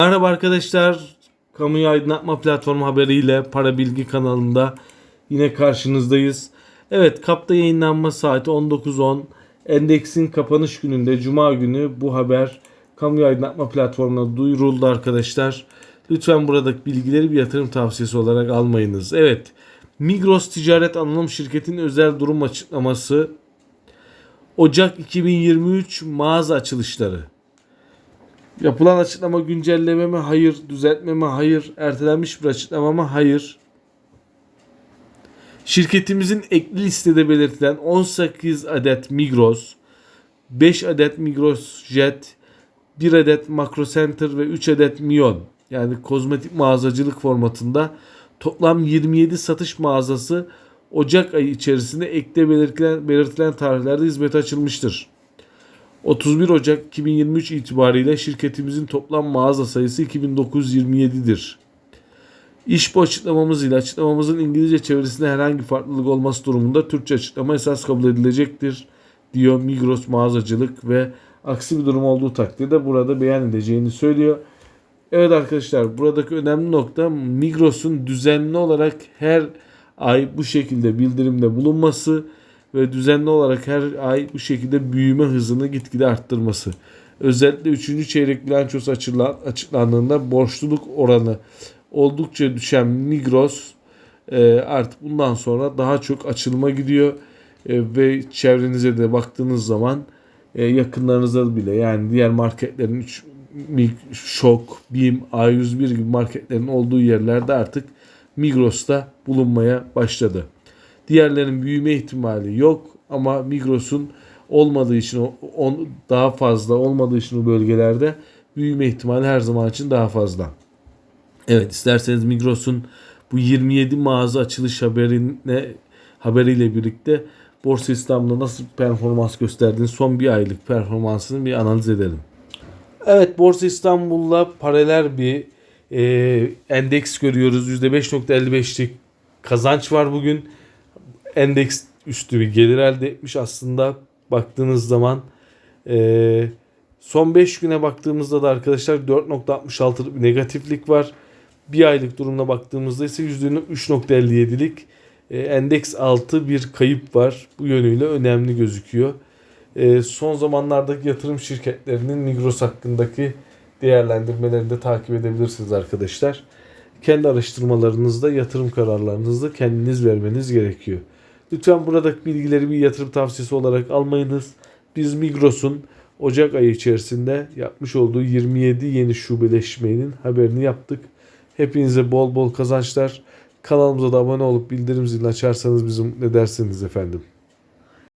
Merhaba arkadaşlar. Kamuyu Aydınlatma Platformu haberiyle Para Bilgi kanalında yine karşınızdayız. Evet kapta yayınlanma saati 19.10. Endeksin kapanış gününde Cuma günü bu haber Kamuyu Aydınlatma Platformu'na duyuruldu arkadaşlar. Lütfen buradaki bilgileri bir yatırım tavsiyesi olarak almayınız. Evet Migros Ticaret Anonim Şirketi'nin özel durum açıklaması Ocak 2023 mağaza açılışları. Yapılan açıklama güncelleme mi? Hayır. Düzeltme mi? Hayır. Ertelenmiş bir açıklama mı? Hayır. Şirketimizin ekli listede belirtilen 18 adet Migros, 5 adet Migros Jet, 1 adet Makro Center ve 3 adet Mion yani kozmetik mağazacılık formatında toplam 27 satış mağazası Ocak ayı içerisinde ekte belirtilen, belirtilen tarihlerde hizmete açılmıştır. 31 Ocak 2023 itibariyle şirketimizin toplam mağaza sayısı 2927'dir. İş bu açıklamamız ile açıklamamızın İngilizce çevirisinde herhangi farklılık olması durumunda Türkçe açıklama esas kabul edilecektir diyor Migros mağazacılık ve aksi bir durum olduğu takdirde burada beyan edeceğini söylüyor. Evet arkadaşlar buradaki önemli nokta Migros'un düzenli olarak her ay bu şekilde bildirimde bulunması ve düzenli olarak her ay bu şekilde büyüme hızını gitgide arttırması. Özellikle 3. çeyrek bilançosu açıklandığında borçluluk oranı oldukça düşen Migros e, artık bundan sonra daha çok açılma gidiyor E, ve çevrenize de baktığınız zaman e, yakınlarınızda bile yani diğer marketlerin 3 Şok, BİM, A101 gibi marketlerin olduğu yerlerde artık Migros'ta bulunmaya başladı. Diğerlerinin büyüme ihtimali yok ama Migros'un olmadığı için on, daha fazla olmadığı için o bölgelerde büyüme ihtimali her zaman için daha fazla. Evet isterseniz Migros'un bu 27 mağaza açılış haberine haberiyle birlikte Borsa İstanbul'da nasıl performans gösterdiğini son bir aylık performansını bir analiz edelim. Evet Borsa İstanbul'la paralel bir e, endeks görüyoruz. %5.55'lik kazanç var bugün. Endeks üstü bir gelir elde etmiş aslında baktığınız zaman. E, son 5 güne baktığımızda da arkadaşlar 4.66'lık bir negatiflik var. Bir aylık durumuna baktığımızda ise %3.57'lik e, endeks altı bir kayıp var. Bu yönüyle önemli gözüküyor. E, son zamanlardaki yatırım şirketlerinin Migros hakkındaki değerlendirmelerini de takip edebilirsiniz arkadaşlar. Kendi araştırmalarınızda, yatırım kararlarınızda kendiniz vermeniz gerekiyor. Lütfen buradaki bilgileri bir yatırım tavsiyesi olarak almayınız. Biz Migros'un Ocak ayı içerisinde yapmış olduğu 27 yeni şubeleşmenin haberini yaptık. Hepinize bol bol kazançlar. Kanalımıza da abone olup bildirim zilini açarsanız bizim ne dersiniz efendim.